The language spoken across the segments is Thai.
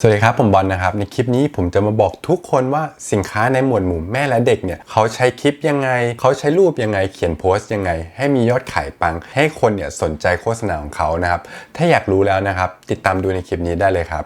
สวัสดีครับ ผมบอลนะครับ ในคลิปนี้ผมจะมาบอกทุกคนว่าสินค้าในหมวดหมู่แม่และเด็กเนี่ยเขาใช้คลิปยังไง เขาใช้รูปยังไงเขียนโพสต์ยังไง ให้มียอดขายปัง ให้คนเนี่ยสนใจโฆษณาของเขานะครับ ถ้าอยากรู้แล้วนะครับ ติดตามดูในคลิปนี้ได้เลยครับ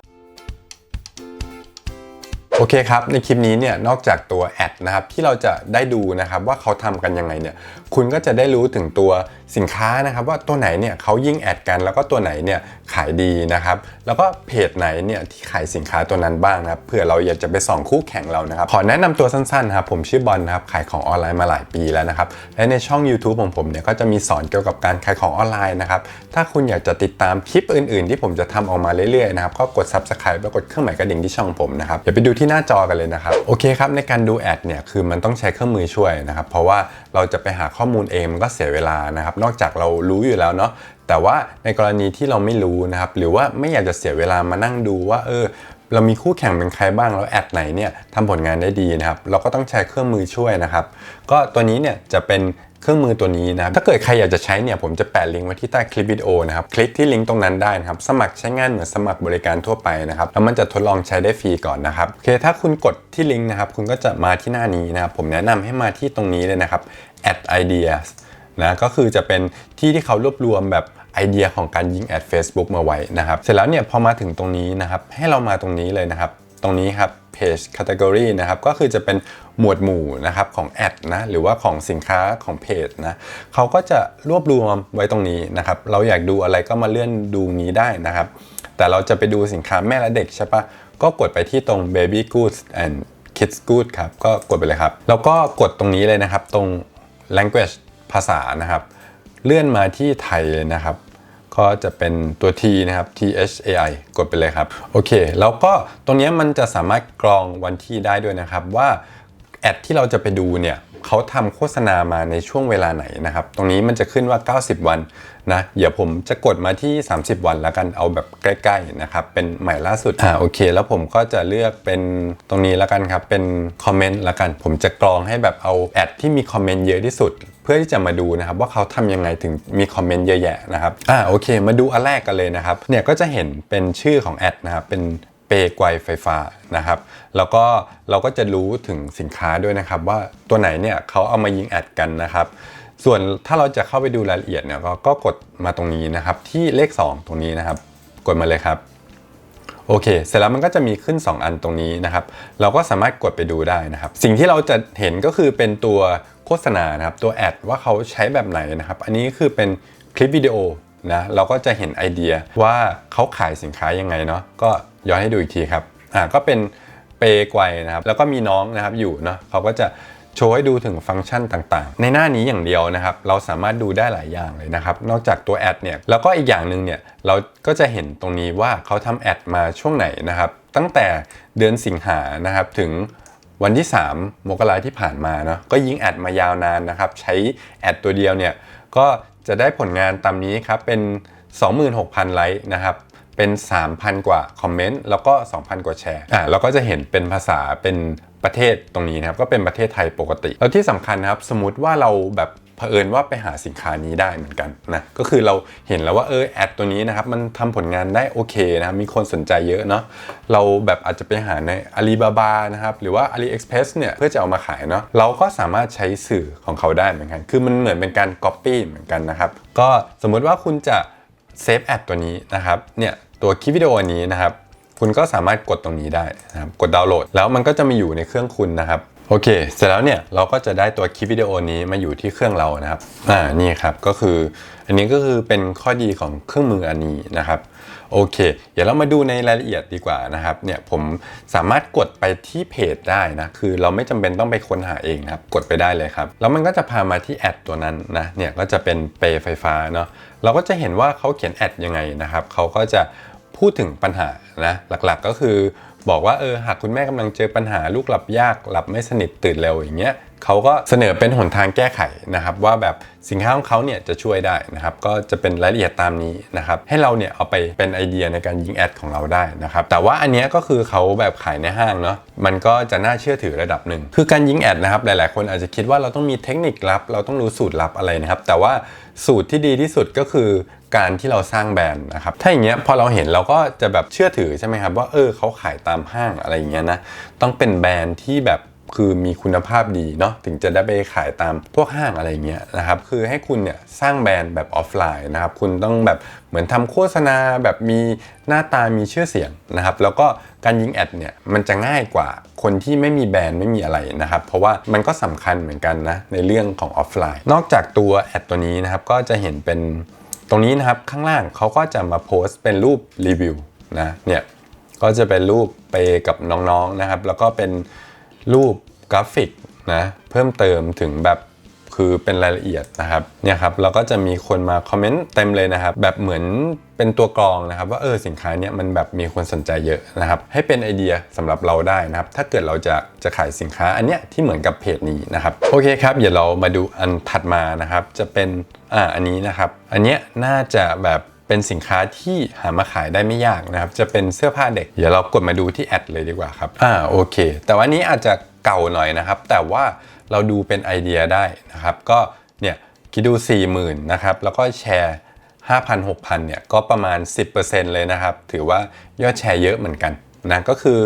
โอเคครับ ในคลิปนี้เนี่ยนอกจากตัวแอดนะครับที่เราจะได้ดูนะครับว่าเขาทำกันยังไงเนี่ย คุณก็จะได้รู้ถึงตัวสินค้านะครับว่าตัวไหนเนี่ยเขายิ่งแอดกัน แล้วก็ตัวไหนเนี่ยขายดีนะครับ แล้วก็เพจไหนเนี่ยที่ขายสินค้าตัวนั้นบ้างนะครับเผื่อเราอยากจะไปส่องคู่แข่งเรานะครับขอแนะนำตัวสั้นๆครับผมชื่อบอลนะครับขายของออนไลน์มาหลายปีแล้วนะครับและในช่อง YouTube ของผมเนี่ยก็จะมีสอนเกี่ยวกับการขายของออนไลน์นะครับถ้าคุณอยากจะติดตามคลิปอื่น ๆ ที่ผมจะทำออกมาเรื่อยๆนะครับก็กด Subscribe แล้วกดเครื่องหมายกระดิ่งที่ช่องผมนะครับเดี๋ยวไปดูที่หน้าจอกันเลยนะครับโอเคครับในการดูแอดเนี่ยคือมันต้องใช้เครื่องมือช่วยนะครับเพราะว่าเราจะไปหาข้อข้อมูลเองมันก็เสียเวลานะครับ นอกจากเรารู้อยู่แล้วเนาะแต่ว่าในกรณีที่เราไม่รู้นะครับ หรือว่าไม่อยากจะเสียเวลามานั่งดูว่าเออเรามีคู่แข่งเป็นใครบ้างแล้วแอดไหนเนี่ยทำผลงานได้ดีนะครับ เราก็ต้องใช้เครื่องมือช่วยนะครับ ก็ตัวนี้เนี่ยจะเป็น เครื่องมือตัวนี้นะครับถ้าเกิดใครอยากจะใช้เนี่ยผมจะแปะลิงก์ไว้ที่ใต้คลิปวิดีโอนะครับคลิกที่ลิงก์ตรงนั้นได้นะครับสมัครใช้งานเหมือนสมัครบริการทั่วไปนะครับแล้วมันจะทดลองใช้ได้ฟรีก่อนนะครับโอเคถ้าคุณกดที่ลิงก์นะครับคุณก็จะมาที่หน้านี้นะครับผมแนะนำให้มาที่ตรงนี้เลยนะครับ add ideas นะก็คือจะเป็นที่ที่เขารวบรวมแบบไอเดียของการยิงแอด Facebook มาไว้นะครับ เสร็จแล้วเนี่ยพอมาถึงตรงนี้นะครับ ให้เรามาตรงนี้เลยนะครับ ตรงนี้ครับ page category นะครับก็คือจะเป็นหมวดหมู่นะครับของแอดนะหรือว่าของสินค้าของเพจนะเขาก็จะรวบรวมไว้ตรงนี้นะครับเราอยากดูอะไรก็มาเลื่อนดูนี้ได้นะครับ แต่เราจะไปดูสินค้าแม่และเด็กใช่ปะก็กดไปที่ตรง baby goods and kids goods ครับก็กดไปเลยครับ แล้วก็กดตรงนี้เลยนะครับตรง language ภาษานะครับ เลื่อนมาที่ไทยเลยนะครับ ก็จะเป็นตัว T นะครับ T H A I กดไปเลยครับ โอเค แล้วก็ตรงนี้มันจะสามารถกรองวันที่ได้ด้วยนะครับว่าแอดที่เราจะไปดูเนี่ยเขาทำโฆษณามาในช่วงเวลาไหนนะครับ ตรงนี้มันจะขึ้นว่า 90 วัน นะเดี๋ยวผมจะกดมาที่ 30 วันแล้วกันเอาแบบใกล้ๆนะครับเป็นใหม่ล่าสุดอ่าโอเค แล้วผมก็จะเลือกเป็นตรงนี้แล้วกันครับเป็นคอมเมนต์แล้วกัน ผมจะกรองให้แบบเอาแอดที่มีคอมเมนต์เยอะที่สุดเพื่อที่จะมาดูนะครับว่าเขาทำยังไงถึงมีคอมเมนต์เยอะแยะนะครับอ่าโอเค มาดูอันแรกกันเลยนะครับเนี่ยก็จะเห็นเป็นชื่อของแอดนะครับเป็นเปไกวไฟฟ้านะครับแล้วก็เราก็จะรู้ถึงสินค้าด้วยนะครับว่าตัวไหนเนี่ยเขาเอามายิงแอดกันนะครับ ส่วนถ้าเราจะเข้าไปดูรายละเอียดเนี่ยก็ก็กดมาตรงนี้นะครับ ที่เลข 2 ตรงนี้นะครับ กดมาเลยครับโอเค เสร็จแล้วมันก็จะมีขึ้น 2 อันตรงนี้นะครับ เราก็สามารถกดไปดูได้นะครับ สิ่งที่เราจะเห็นก็คือเป็นตัวโฆษณานะครับ ตัวแอดว่าเขาใช้แบบไหนนะครับ อันนี้คือเป็นคลิปวิดีโอนะ เราก็จะเห็นไอเดียว่าเขาขายสินค้ายังไงเนาะ ก็ย้อนให้ดูอีกทีครับ อ่า ก็เป็นเปไกวนะครับ แล้วก็มีน้องนะครับอยู่เนาะเขาก็จะ โชว์ให้ดูถึงฟังก์ชันต่างๆ ในหน้านี้อย่างเดียวนะครับ เราสามารถดูได้หลายอย่างเลยนะครับ นอกจากตัวแอดเนี่ย แล้วก็อีกอย่างหนึ่งเนี่ย เราก็จะเห็นตรงนี้ว่าเขาทำแอดมาช่วงไหนนะครับ ตั้งแต่เดือนสิงหานะครับ ถึงวันที่ 3 มกราที่ผ่านมาเนาะ ก็ยิงแอดมายาวนานนะครับ ใช้แอดตัวเดียวเนี่ย ก็จะได้ผลงานตามนี้ครับ เป็น 26,000 ไลค์นะครับ เป็น 3,000 กว่าคอมเมนต์แล้วก็ 2,000 กว่าแชร์อ่าเราก็จะเห็นเป็นภาษาเป็นประเทศตรงนี้นะครับก็เป็นประเทศไทยปกติ แล้วที่สำคัญนะครับสมมติว่าเราแบบเผอิญว่าไปหาสินค้านี้ได้เหมือนกันนะก็คือเราเห็นแล้วว่าเออแอดตัวนี้นะครับมันทำผลงานได้โอเคนะครับมีคนสนใจเยอะเนาะเราแบบอาจจะไปหาใน Alibaba นะครับหรือว่า AliExpress เนี่ยเพื่อจะเอามาขายเนาะเราก็สามารถใช้สื่อของเขาได้เหมือนกัน คือมันเหมือนเป็นการ Copy เหมือนกันนะครับก็สมมุติว่าคุณจะเซฟแอดตัวนี้นะครับเนี่ย ตัวคลิปวิดีโอนี้นะครับ คุณก็สามารถกดตรงนี้ได้นะครับ กดดาวน์โหลด แล้วมันก็จะมาอยู่ในเครื่องคุณนะครับ โอเค เสร็จแล้วเนี่ยเราก็จะได้ตัวคลิปวิดีโอนี้มาอยู่ที่เครื่องเรานะครับ อ่า นี่ครับ ก็คือ อันนี้ก็คือเป็นข้อดีของเครื่องมืออันนี้นะครับ โอเค เดี๋ยวเรามาดูในรายละเอียดดีกว่านะครับ เนี่ยผมสามารถกดไปที่เพจได้นะ คือเราไม่จำเป็นต้องไปค้นหาเองนะครับ กดไปได้เลยครับ แล้วมันก็จะพามาที่แอดตัวนั้นนะ เนี่ยก็จะเป็นเปย์ไฟฟ้าเนาะ เราก็จะเห็นว่าเขาเขียนแอดยังไงนะครับ เขาก็จะ พูดถึงปัญหานะหลักๆก็คือบอกว่าเออหากคุณแม่กำลังเจอปัญหาลูกหลับยากหลับไม่สนิทตื่นเร็วอย่างเงี้ยเขาก็เสนอเป็นหนทางแก้ไขนะครับ ว่าแบบสินค้าของเขาเนี่ยจะช่วยได้นะครับ ก็จะเป็นรายละเอียดตามนี้นะครับ ให้เราเนี่ยเอาไปเป็นไอเดียในการยิงแอดของเราได้นะครับ แต่ว่าอันนี้ก็คือเขาแบบขายในห้างเนาะมันก็จะน่าเชื่อถือระดับหนึ่งคือการยิงแอดนะครับ หลายๆ คนอาจจะคิดว่าเราต้องมีเทคนิคลับ เราต้องรู้สูตรลับอะไรนะครับ แต่ว่า สูตรที่ดีที่สุดก็คือการที่เราสร้างแบรนด์นะครับถ้าอย่างเงี้ยพอเราเห็นเราก็จะแบบเชื่อถือใช่ไหมครับว่าเออเขาขายตามห้างอะไรอย่างเงี้ยนะต้องเป็นแบรนด์ที่แบบ คือมีคุณภาพดีเนาะถึงจะได้ไปขายตามพวกห้างอะไรเงี้ยนะครับคือให้คุณเนี่ยสร้างแบรนด์แบบออฟไลน์นะครับคุณต้องแบบเหมือนทำโฆษณาแบบมีหน้าตามีชื่อเสียงนะครับแล้วก็การยิงแอดเนี่ยมันจะง่ายกว่าคนที่ไม่มีแบรนด์ไม่มีอะไรนะครับเพราะว่ามันก็สำคัญเหมือนกันนะในเรื่องของออฟไลน์ นอกจากตัวแอดตัวนี้นะครับก็จะเห็นเป็นตรงนี้นะครับข้างล่างเขาก็จะมาโพสต์เป็นรูปรีวิวนะเนี่ยก็จะเป็นรูปไปกับน้องๆนะครับ แล้วก็เป็น รูปกราฟิกนะเพิ่มเติมถึงแบบคือเป็นรายละเอียดนะครับเนี่ยครับเราก็จะมีคนมาคอมเมนต์เต็มเลยนะครับ แบบเหมือนเป็นตัวกรองนะครับ ว่าเออสินค้าเนี้ยมันแบบมีคนสนใจเยอะนะครับ ให้เป็นไอเดียสำหรับเราได้นะครับ ถ้าเกิดเราจะจะขายสินค้าอันเนี้ยที่เหมือนกับเพจนี้นะครับโอเคครับเดี๋ยวเรามาดูอันถัดมานะครับ จะเป็นอ่าอันนี้นะครับ อันเนี้ยน่าจะแบบ เป็นสินค้าที่หามาขายได้ไม่ยากนะครับ จะเป็นเสื้อผ้าเด็ก เดี๋ยวเรากดมาดูที่แอดเลยดีกว่าครับ อ่าโอเค แต่ว่านี้อาจจะเก่าหน่อยนะครับ แต่ว่าเราดูเป็นไอเดียได้นะครับ ก็เนี่ยคิดดู 40,000นะครับ แล้วก็แชร์ 5,000 6,000เนี่ยก็ประมาณ 10%เลยนะครับ ถือว่ายอดแชร์เยอะเหมือนกันนะก็คือ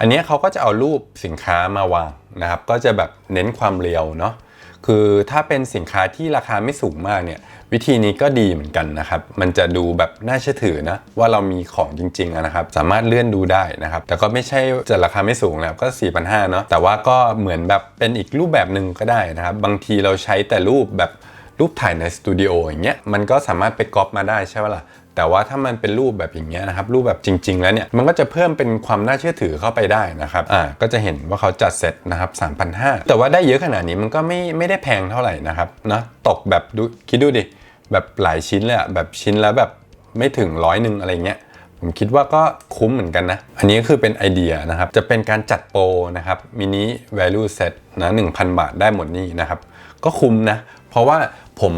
อันเนี้ยเขาก็จะเอารูปสินค้ามาวางนะครับ ก็จะแบบเน้นความเรียวเนาะคือถ้าเป็นสินค้าที่ราคาไม่สูงมากเนี่ย วิธีนี้ก็ดีเหมือนกันนะครับ มันจะดูแบบน่าเชื่อถือนะ ว่าเรามีของจริงๆนะครับ สามารถเลื่อนดูได้นะครับ แต่ก็ไม่ใช่จะราคาไม่สูงแล้วก็ 4 5 0 0เนาะแต่ว่าก็เหมือนแบบเป็นอีกรูปแบบหนึ่งก็ได้นะครับ บางทีเราใช้แต่รูปแบบรูปถ่ายในสตูดิโออย่างเงี้ยมันก็สามารถไปก๊อปมาได้ใช่ไหมล่ะแต่ว่าถ้ามันเป็นรูปแบบอย่างเงี้ยนะครับรูปแบบจริง ๆ แล้วเนี่ยมันก็จะเพิ่มเป็นความน่าเชื่อถือเข้าไปได้นะครับอ่าก็จะเห็นว่าเขาจัดเซตนะครับ3,500แต่ว่าได้เยอะขนาดนี้มันก็ไม่ไม่ได้แพงเท่าไหร่นะครับนะตกแบบดูคิดดูดิ แบบหลายชิ้นเลยอะแบบชิ้นแล้วแบบไม่ถึงร้อยหนึ่งอะไรเงี้ยผมคิดว่าก็คุ้มเหมือนกันนะ อันนี้ก็คือเป็นไอเดียนะครับ จะเป็นการจัดโปรนะครับมินิ value set นะ1,000 บาทได้หมดนี่นะครับ ก็คุ้มนะ เพราะว่าผม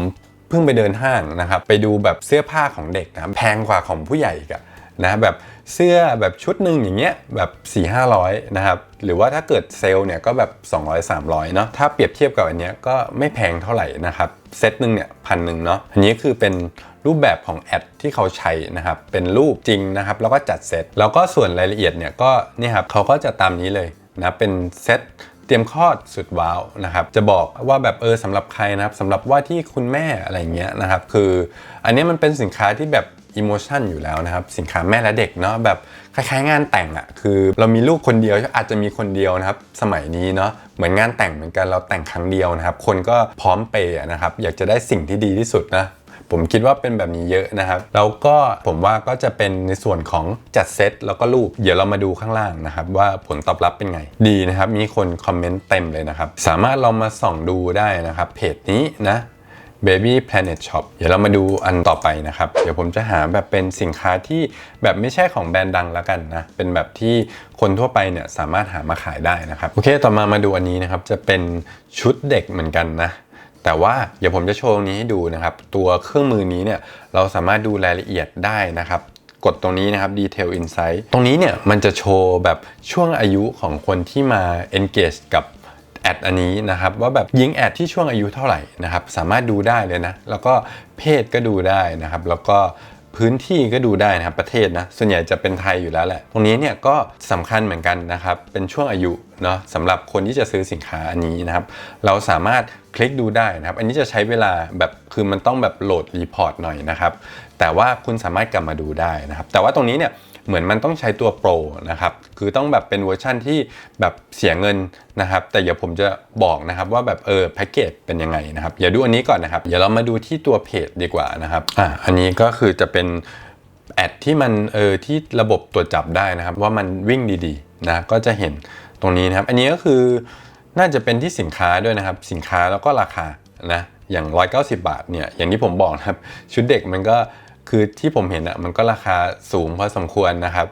เพิ่งไปเดินห้างนะครับ ไปดูแบบเสื้อผ้าของเด็กนะแพงกว่าของผู้ใหญ่อีกอะนะแบบเสื้อแบบชุดหนึ่งอย่างเงี้ยแบบ4 5 0 0นะครับ หรือว่าถ้าเกิดเซลล์เนี่ยก็แบบ 200 300 เนาะถ้าเปรียบเทียบกับอันเนี้ยก็ไม่แพงเท่าไหร่นะครับ เซตหนึ่งเนี่ยพันหนึ่งเนาะอันนี้คือเป็นรูปแบบของแอดที่เขาใช้นะครับเป็นรูปจริงนะครับแล้วก็จัดเซตแล้วก็ส่วนรายละเอียดเนี่ยก็นี่ครับเขาก็จะตามนี้เลยนะเป็นเซตเตรียมคลอดสุดว้าวนะครับ จะบอกว่าแบบเออสำหรับใครนะครับสำหรับว่าที่คุณแม่อะไรเงี้ยนะครับ คืออันนี้มันเป็นสินค้าที่แบบ อิโมชันอยู่แล้วนะครับ สินค้าแม่และเด็กเนาะแบบคล้ายๆงานแต่งอะคือเรามีลูกคนเดียวอาจจะมีคนเดียวนะครับ สมัยนี้เนาะเหมือนงานแต่งเหมือนกันเราแต่งครั้งเดียวนะครับ คนก็พร้อมเปย์นะครับ อยากจะได้สิ่งที่ดีที่สุดนะผมคิดว่าเป็นแบบนี้เยอะนะครับ แล้วก็ผมว่าก็จะเป็นในส่วนของจัดเซตแล้วก็รูป เดี๋ยวเรามาดูข้างล่างนะครับ ว่าผลตอบรับเป็นไง ดีนะครับ มีคนคอมเมนต์เต็มเลยนะครับ สามารถเรามาส่องดูได้นะครับ เพจนี้นะ Baby Planet Shop เดี๋ยวเรามาดูอันต่อไปนะครับ เดี๋ยวผมจะหาแบบเป็นสินค้าที่แบบไม่ใช่ของแบรนด์ดังแล้วกันนะ เป็นแบบที่คนทั่วไปเนี่ยสามารถหามาขายได้นะครับ โอเค ต่อมามาดูอันนี้นะครับ จะเป็นชุดเด็กเหมือนกันนะแต่ว่าเดี๋ยวผมจะโชว์นี้ให้ดูนะครับ ตัวเครื่องมือนี้เนี่ยเราสามารถดูรายละเอียดได้นะครับ กดตรงนี้นะครับ Detail Insight ตรงนี้เนี่ยมันจะโชว์แบบช่วงอายุของคนที่มา engage กับ อดอันนี้นะครับว่าแบบยิงแอดที่ช่วงอายุเท่าไหร่นะครับสามารถดูได้เลยนะ แล้วก็เพศก็ดูได้นะครับ แล้วก็พื้นที่ก็ดูได้นะครับประเทศนะส่วนใหญ่จะเป็นไทยอยู่แล้วแหละ ตรงนี้เนี่ยก็สำคัญเหมือนกันนะครับ เป็นช่วงอายุเนาะสำหรับคนที่จะซื้อสินค้าอันนี้นะครับ เราสามารถคลิกดูได้นะครับ อันนี้จะใช้เวลาแบบคือมันต้องแบบโหลดรีพอร์ตหน่อยนะครับ แต่ว่าคุณสามารถกลับมาดูได้นะครับ แต่ว่าตรงนี้เนี่ย เหมือนมันต้องใช้ตัวโปรนะครับ คือต้องแบบเป็นเวอร์ชั่นที่แบบเสียเงินนะครับ แต่เดี๋ยวผมจะบอกนะครับว่าแบบเออแพ็กเกจเป็นยังไงนะครับอย่าดูอันนี้ก่อนนะครับ เดี๋ยวเรามาดูที่ตัวเพจดีกว่านะครับ อะอันนี้ก็คือจะเป็นแอดที่มันเออที่ระบบตรวจจับได้นะครับ ว่ามันวิ่งดีๆนะก็จะเห็นตรงนี้นะครับ อันนี้ก็คือน่าจะเป็นที่สินค้าด้วยนะครับ สินค้าแล้วก็ราคานะอย่าง 190 บาทเนี่ยอย่างที่ผมบอกนะครับ ชุดเด็กมันก็ คือที่ผมเห็นอะ่ะมันก็ราคาสูงพอสมควรนะครับ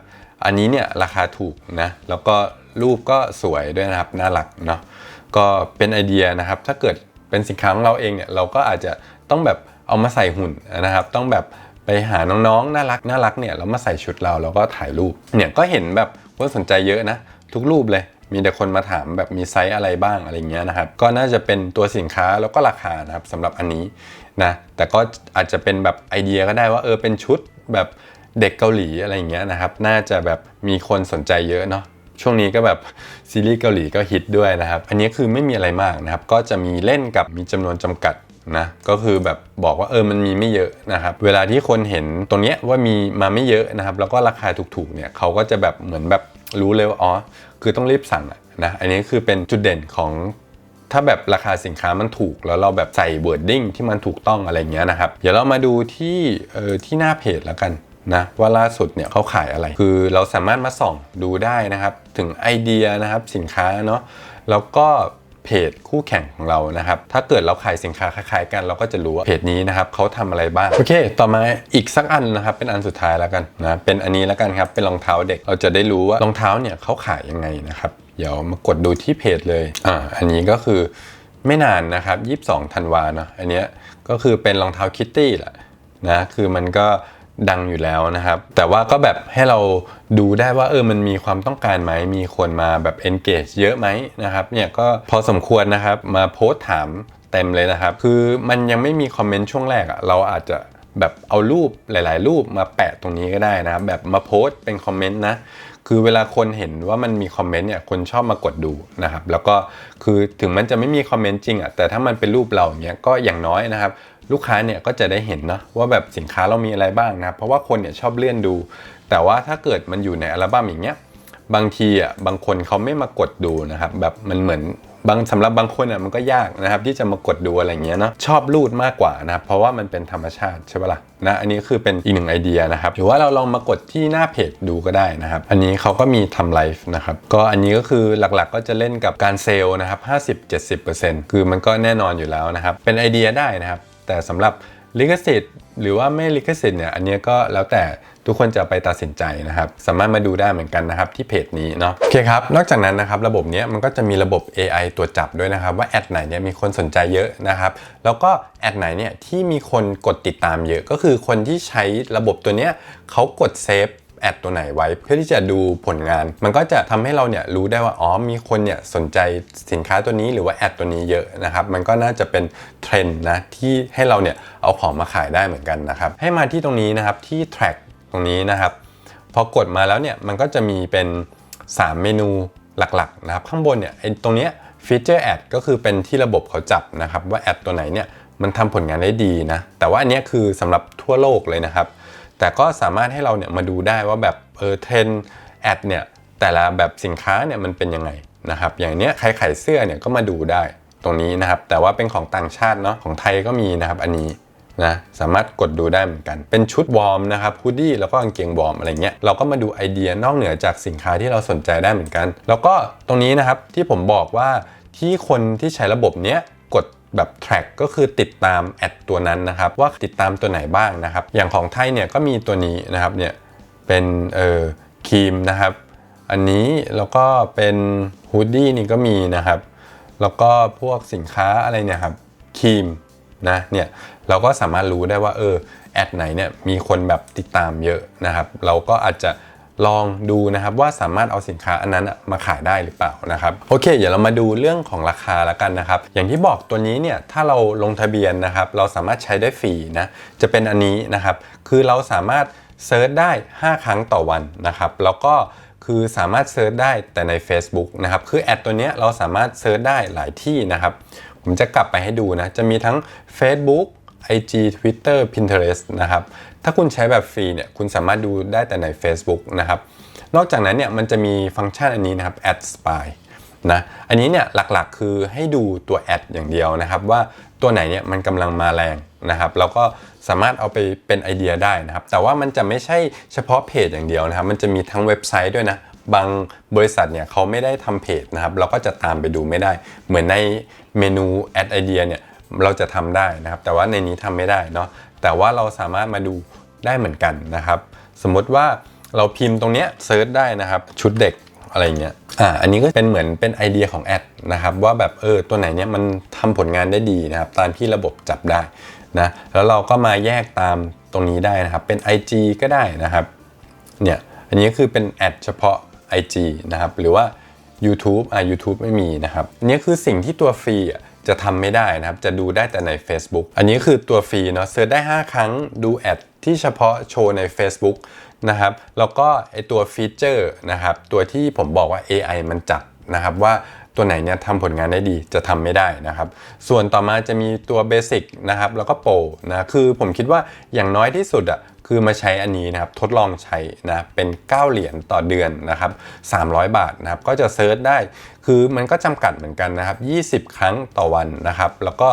อันนี้เนี่ยราคาถูกนะ แล้วก็รูปก็สวยด้วยนะครับน่ารักเนาะก็เป็นไอเดียนะครับ ถ้าเกิดเป็นสินค้าของเราเองเนี่ยเราก็อาจจะต้องแบบเอามาใส่หุ่นนะครับ ต้องแบบไปหาน้องๆ น่ารักน่ารักเนี่ยแล้วมาใส่ชุดเราแล้วก็ถ่ายรูปเนี่ยก็เห็นแบบคนสนใจเยอะนะ ทุกรูปเลยมีแต่คนมาถามแบบมีไซส์อะไรบ้างอะไรเงี้ยนะครับ ก็น่าจะเป็นตัวสินค้าแล้วก็ราคานะครับสำหรับอันนี้ นะแต่ก็อาจจะเป็นแบบไอเดียก็ได้ว่าเออเป็นชุดแบบเด็กเกาหลีอะไรอย่างเงี้ยนะครับ น่าจะแบบมีคนสนใจเยอะเนาะช่วงนี้ก็แบบซีรีส์เกาหลีก็ฮิตด้วยนะครับ อันนี้คือไม่มีอะไรมากนะครับ ก็จะมีเล่นกับมีจำนวนจำกัดนะก็คือแบบบอกว่าเออมันมีไม่เยอะนะครับ เวลาที่คนเห็นตรงเนี้ยว่ามีมาไม่เยอะนะครับ แล้วก็ราคาถูกๆเนี่ยเขาก็จะแบบเหมือนแบบรู้เลยว่าอ๋อคือต้องรีบสั่งนะอันนี้คือเป็นจุดเด่นของ ถ้าแบบราคาสินค้ามันถูกแล้วเราแบบใส่เวิร์ดดิ้งที่มันถูกต้องอะไรเงี้ยนะครับ เดี๋ยวเรามาดูที่เออที่หน้าเพจแล้วกันนะว่าล่าสุดเนี่ยเขาขายอะไร คือเราสามารถมาส่องดูได้นะครับ ถึงไอเดียนะครับสินค้าเนาะแล้วก็ เพจคู่แข่งของเรานะครับ ถ้าเกิดเราขายสินค้าคล้ายๆกัน เราก็จะรู้ว่าเพจนี้นะครับเขาทำอะไรบ้าง โอเค ต่อมาอีกสักอันนะครับ เป็นอันสุดท้ายแล้วกันนะ เป็นอันนี้แล้วกันครับ เป็นรองเท้าเด็ก เราจะได้รู้ว่ารองเท้าเนี่ยเขาขายยังไงนะครับ เดี๋ยวมากดดูที่เพจเลย อ่า อันนี้ก็คือไม่นานนะครับ 22ธันวาเนาะ อันเนี้ยก็คือเป็นรองเท้าคิตตี้แหละนะ คือมันก็ ดังอยู่แล้วนะครับ แต่ว่าก็แบบให้เราดูได้ว่าเออมันมีความต้องการไหมมีคนมาแบบ engage เยอะไหมนะครับเนี่ยก็พอสมควรนะครับมาโพสต์ถามเต็มเลยนะครับ คือมันยังไม่มีคอมเมนต์ช่วงแรกอะเราอาจจะแบบเอารูปหลาย ๆ รูปมาแปะตรงนี้ก็ได้นะครับ แบบมาโพสต์เป็นคอมเมนต์นะคือเวลาคนเห็นว่ามันมีคอมเมนต์เนี่ยคนชอบมากดดูนะครับ แล้วก็คือถึงมันจะไม่มีคอมเมนต์จริงอะแต่ถ้ามันเป็นรูปเราอย่างเงี้ยก็อย่างน้อยนะครับ ลูกค้าเนี่ยก็จะได้เห็นนะว่าแบบสินค้าเรามีอะไรบ้างนะเพราะว่าคนเนี่ยชอบเลื่อนดู แต่ว่าถ้าเกิดมันอยู่ในอัลบั้มอย่างเงี้ยบางทีอะบางคนเขาไม่มากดดูนะครับแบบมันเหมือนบางสำหรับบางคนอะมันก็ยากนะครับที่จะมากดดูอะไรเงี้ยเนาะชอบรูดมากกว่านะครับเพราะว่ามันเป็นธรรมชาติใช่ปะล่ะนะอันนี้คือเป็นอีกหนึ่งไอเดียนะครับหรือว่าเราลองมากดที่หน้าเพจดูก็ได้นะครับ อันนี้เขาก็มีทำไลฟ์นะครับก็อันนี้ก็คือหลักๆก็จะเล่นกับการเซลล์นะครับ50-70%คือมันก็แน่นอนอยู่แล้วนะครับเป็นไอเดียได้นะครับ แต่สำหรับลิขสิทธิ์หรือว่าไม่ลิขสิทธิ์เนี่ยอันนี้ก็แล้วแต่ทุกคนจะไปตัดสินใจนะครับ สามารถมาดูได้เหมือนกันนะครับที่เพจนี้เนาะโอเคครับ นอกจากนั้นนะครับระบบนี้มันก็จะมีระบบ AI ตัวจจับด้วยนะครับ ว่าแอดไหนเนี่ยมีคนสนใจเยอะนะครับ แล้วก็แอดไหนเนี่ยที่มีคนกดติดตามเยอะ ก็คือคนที่ใช้ระบบตัวเนี้ยเขากดเซฟ แอดตัวไหนไว้ เพื่อที่จะดูผลงาน มันก็จะทำให้เราเนี่ยรู้ได้ว่าอ๋อมีคนเนี่ยสนใจสินค้าตัวนี้หรือว่าแอดตัวนี้เยอะนะครับมันก็น่าจะเป็นเทรนด์นะที่ให้เราเนี่ยเอาของมาขายได้เหมือนกันนะครับให้มาที่ตรงนี้นะครับที่ track ตรงนี้นะครับพอกดมาแล้วเนี่ยมันก็จะมีเป็น 3 เมนูหลักๆนะครับข้างบนเนี่ยไอ้ตรงเนี้ยฟีเจอร์แอดก็คือเป็นที่ระบบเขาจับนะครับว่าแอดตัวไหนเนี่ยมันทำผลงานได้ดีนะแต่ว่าอันเนี้ยคือสำหรับทั่วโลกเลยนะครับ แต่ก็สามารถให้เราเนี่ยมาดูได้ว่าแบบเออเทรนแอดเนี่ยแต่ละแบบสินค้าเนี่ยมันเป็นยังไงนะครับอย่างเนี้ยใครขายเสื้อเนี่ยก็มาดูได้ตรงนี้นะครับ แต่ว่าเป็นของต่างชาติเนาะของไทยก็มีนะครับอันนี้นะสามารถกดดูได้เหมือนกัน เป็นชุดวอร์มนะครับฮูดดี้แล้วก็กางเกงวอร์มอะไรเงี้ยเราก็มาดูไอเดียนอกเหนือจากสินค้าที่เราสนใจได้เหมือนกัน แล้วก็ตรงนี้นะครับที่ผมบอกว่าที่คนที่ใช้ระบบเนี้ย แบบ track ก็คือติดตามแอดตัวนั้นนะครับ ว่าติดตามตัวไหนบ้างนะครับ อย่างของไทยเนี่ยก็มีตัวนี้นะครับเนี่ยเป็นเอ่อครีมนะครับ อันนี้แล้วก็เป็นฮูดดี้นี่ก็มีนะครับ แล้วก็พวกสินค้าอะไรเนี่ยครับครีมนะเนี่ยเราก็สามารถรู้ได้ว่าเออแอดไหนเนี่ยมีคนแบบติดตามเยอะนะครับ เราก็อาจจะ ลองดูนะครับว่าสามารถเอาสินค้าอันนั้นมาขายได้หรือเปล่านะครับโอเค เดี๋ยวเรามาดูเรื่องของราคาแล้วกันนะครับ อย่างที่บอกตัวนี้เนี่ยถ้าเราลงทะเบียนนะครับเราสามารถใช้ได้ฟรีนะจะเป็นอันนี้นะครับคือเราสามารถเซิร์ชได้ 5 ครั้งต่อวันนะครับแล้วก็คือสามารถเซิร์ชได้แต่ใน Facebook นะครับคือแอดตัวนี้เราสามารถเซิร์ชได้หลายที่นะครับผมจะกลับไปให้ดูนะจะมีทั้ง Facebook IG Twitter Pinterest นะครับ ถ้าคุณใช้แบบฟรีเนี่ยคุณสามารถดูได้แต่ใน Facebook นะครับ นอกจากนั้นเนี่ยมันจะมีฟังก์ชันอันนี้นะครับ Ad Spy นะอันนี้เนี่ยหลักๆคือให้ดูตัวแอดอย่างเดียวนะครับ ว่าตัวไหนเนี่ยมันกำลังมาแรงนะครับแล้วก็สามารถเอาไปเป็นไอเดียได้นะครับ แต่ว่ามันจะไม่ใช่เฉพาะเพจอย่างเดียวนะครับ มันจะมีทั้งเว็บไซต์ด้วยนะบางบริษัทเนี่ยเขาไม่ได้ทำเพจนะครับ เราก็จะตามไปดูไม่ได้ เหมือนในเมนูแอดไอเดียเนี่ย เราจะทำได้นะครับ แต่ว่าในนี้ทำไม่ได้เนาะแต่ว่าเราสามารถมาดูได้เหมือนกันนะครับ สมมติว่าเราพิมพ์ตรงเนี้ยเซิร์ชได้นะครับ ชุดเด็กอะไรเงี้ยอ่าอันนี้ก็เป็นเหมือนเป็นไอเดียของแอดนะครับ ว่าแบบเออตัวไหนเนี่ยมันทำผลงานได้ดีนะครับ ตามที่ระบบจับได้นะแล้วเราก็มาแยกตามตรงนี้ได้นะครับ เป็น IG ก็ได้นะครับเนี่ยอันนี้คือเป็นแอดเฉพาะ IG นะครับ หรือว่า YouTube อ่า YouTube ไม่มีนะครับอันนี้คือสิ่งที่ตัวฟรีอะ จะทำไม่ได้นะครับ จะดูได้แต่ใน Facebook อันนี้คือตัวฟรีเนาะเซิร์ชได้ 5 ครั้งดูแอดที่เฉพาะโชว์ใน Facebook นะครับ แล้วก็ไอตัวฟีเจอร์นะครับ ตัวที่ผมบอกว่า AI มันจับนะครับว่าตัวไหนเนี่ยทำผลงานได้ดีจะทำไม่ได้นะครับ ส่วนต่อมาจะมีตัวเบสิกนะครับแล้วก็โปรนะคือผมคิดว่าอย่างน้อยที่สุดอะคือมาใช้อันนี้นะครับทดลองใช้นะเป็น 9 เหรียญต่อเดือนนะครับ300 บาทนะครับก็จะเซิร์ชได้ คือมันก็จำกัดเหมือนกันนะครับ 20 ครั้งต่อวันนะครับ แล้วก็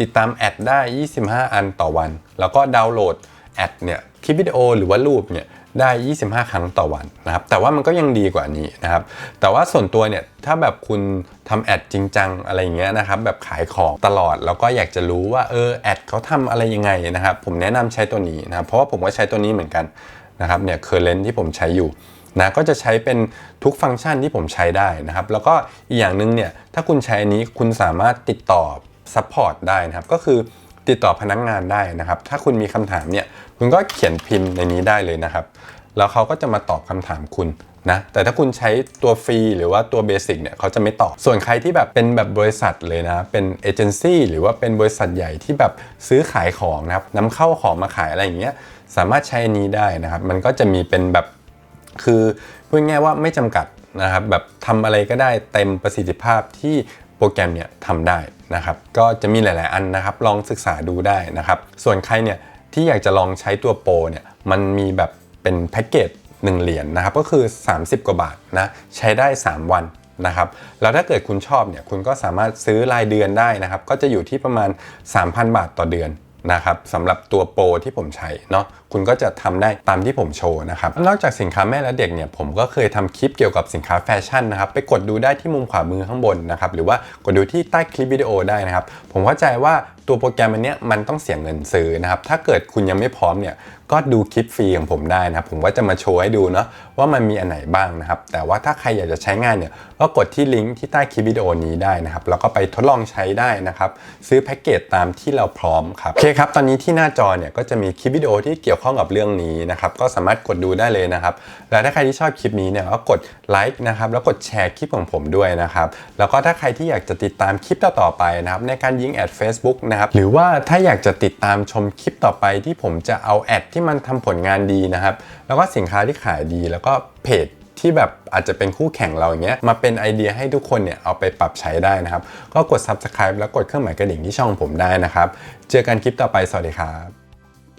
ติดตามแอดได้ 25 อันต่อวัน แล้วก็ดาวน์โหลดแอดเนี่ยคลิปวิดีโอหรือว่ารูปเนี่ยได้ 25 ครั้งต่อวันนะครับ แต่ว่ามันก็ยังดีกว่านี้นะครับ แต่ว่าส่วนตัวเนี่ย ถ้าแบบคุณทำแอดจริงจังอะไรอย่างเงี้ยนะครับ แบบขายของตลอด แล้วก็อยากจะรู้ว่าเออแอดเขาทำอะไรยังไงนะครับ ผมแนะนำใช้ตัวนี้นะครับ เพราะว่าผมก็ใช้ตัวนี้เหมือนกันนะครับ เนี่ยเคอร์เรนที่ผมใช้อยู่ นะก็จะใช้เป็นทุกฟังก์ชันที่ผมใช้ได้นะครับ แล้วก็อีกอย่างหนึ่งเนี่ยถ้าคุณใช้อนี้คุณสามารถติดต่อซัพพอร์ตได้นะครับ ก็คือติดต่อพนักงานได้นะครับ ถ้าคุณมีคำถามเนี่ยคุณก็เขียนพิมพ์ในนี้ได้เลยนะครับ แล้วเขาก็จะมาตอบคำถามคุณนะแต่ถ้าคุณใช้ตัวฟรีหรือว่าตัวเบสิกเนี่ยเขาจะไม่ตอบ ส่วนใครที่แบบเป็นแบบบริษัทเลยนะ เป็นเอเจนซี่หรือว่าเป็นบริษัทใหญ่ที่แบบซื้อขายของนะครับนำเข้าของมาขายอะไรอย่างเงี้ยสามารถใช้อนี้ได้นะครับ มันก็จะมีเป็นแบบ คือพูดง่ายๆว่าไม่จำกัดนะครับแบบทำอะไรก็ได้เต็มประสิทธิภาพที่โปรแกรมเนี่ยทำได้นะครับ ก็จะมีหลาย ๆ อันนะครับ ลองศึกษาดูได้นะครับ ส่วนใครเนี่ยที่อยากจะลองใช้ตัวโปรเนี่ยมันมีแบบเป็นแพ็กเกจ1เหรียญนนะครับ ก็คือ 30 กว่าบาทนะใช้ได้ 3 วันนะครับแล้วถ้าเกิดคุณชอบเนี่ยคุณก็สามารถซื้อรายเดือนได้นะครับ ก็จะอยู่ที่ประมาณ 3,000 บาทต่อเดือน นะครับสำหรับตัวโปรที่ผมใช้เนาะคุณก็จะทำได้ตามที่ผมโชว์นะครับนอกจากสินค้าแม่และเด็กเนี่ยผมก็เคยทำคลิปเกี่ยวกับสินค้าแฟชั่นนะครับไปกดดูได้ที่มุมขวามือข้างบนนะครับหรือว่ากดดูที่ใต้คลิปวิดีโอได้นะครับผมเข้าใจว่าตัวโปรแกรมอันเนี้ยมันต้องเสียเงินซื้อนะครับถ้าเกิดคุณยังไม่พร้อมเนี่ย ก็ดูคลิปฟรีของผมได้นะครับผมก็จะมาโชว์ให้ดูเนาะว่ามันมีอันไหนบ้างนะครับ แต่ว่าถ้าใครอยากจะใช้งานเนี่ยก็กดที่ลิงก์ที่ใต้คลิปวิดีโอนี้ได้นะครับแล้วก็ไปทดลองใช้ได้นะครับ ซื้อแพ็กเกจตามที่เราพร้อมครับโอเคครับตอนนี้ที่หน้าจอเนี่ยก็จะมีคลิปวิดีโอที่เกี่ยวข้องกับเรื่องนี้นะครับก็สามารถกดดูได้เลยนะครับและถ้าใครที่ชอบคลิปนี้เนี่ยก็กดไลค์นะครับแล้วกดแชร์คลิปของผมด้วยนะครับแล้วก็ถ้าใครที่อยากจะติดตามคลิปต่อๆไปนะครับในการยิงแอด Facebook นะครับหรือว่าถ้าอยากจะติดตามชมคลิปต่อไปที่ผมจะเอาแอดที่มันทำผลงานดีนะครับ แล้วก็สินค้าที่ขายดีแล้วก็เพจที่แบบอาจจะเป็นคู่แข่งเราอย่างเงี้ยมาเป็นไอเดียให้ทุกคนเนี่ยเอาไปปรับใช้ได้นะครับ ก็กด subscribe แล้วกดเครื่องหมายกระดิ่งที่ช่องผมได้นะครับ เจอกันคลิปต่อไปสวัสดีครับ